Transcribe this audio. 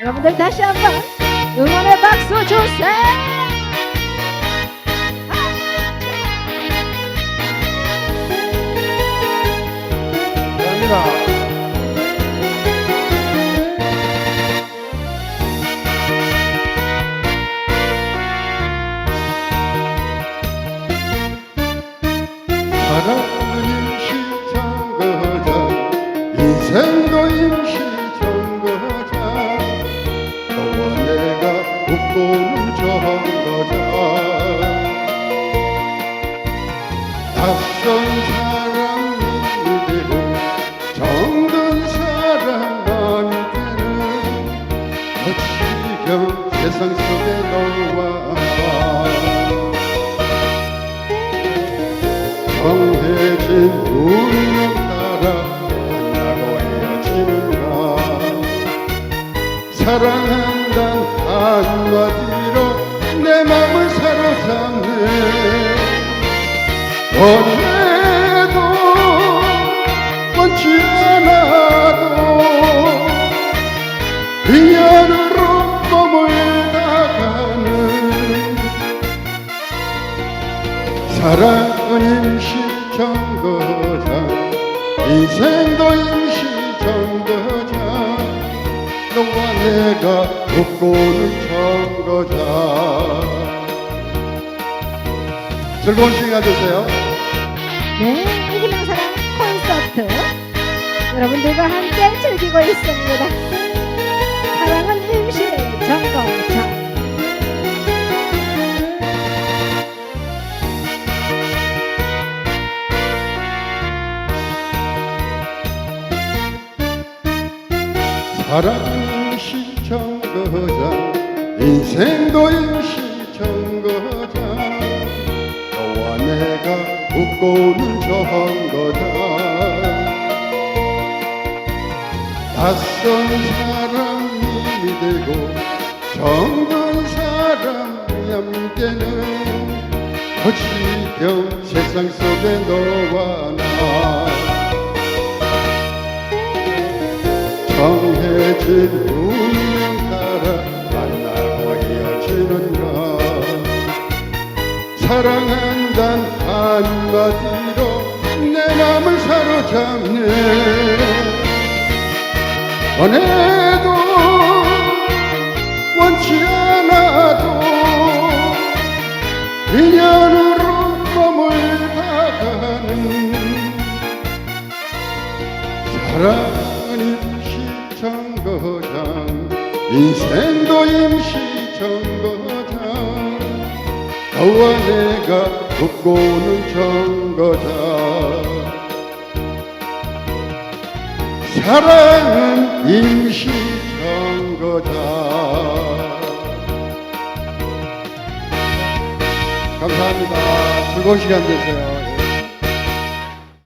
여러분들 다시 한번 응원의 박수 주세요. 사랑은 임시정거장 인생도 임시 웃고는 정거장 낯선 사람이 되고 정든 사람만이 되는 거칠경 세상 속에 너와 정해진 운명 따라 만나고 헤어지는가 사랑한단 한마디로 내 맘을 사로잡네 원해도 원치 않아도 인연으로 머물다가는 사랑은 임시정거장 인생도 너와 내가 웃고는 정거장 즐거운 시간 되세요 네, 희망사랑 콘서트 여러분들과 함께 즐기고 있습니다. 사랑은 임시 정거장. 임시정 거장 인생도 임시정거장 너와 내가 웃고는 정거장 낯선 사람이 되고 정든 사람이 되는 거칠경 세상 속에 너와 나. 정해진 운명 만나고 헤어지는가. 사랑한단 한마디로 내 맘을 사로잡네. 원해도 원치 않아도 인연으로 머물다가는 사랑은 임시정거장 인생도 임시정거장. 너와 내가 웃고는 정거장. 사랑은 임시정거장. 감사합니다. 즐거운 시간 되세요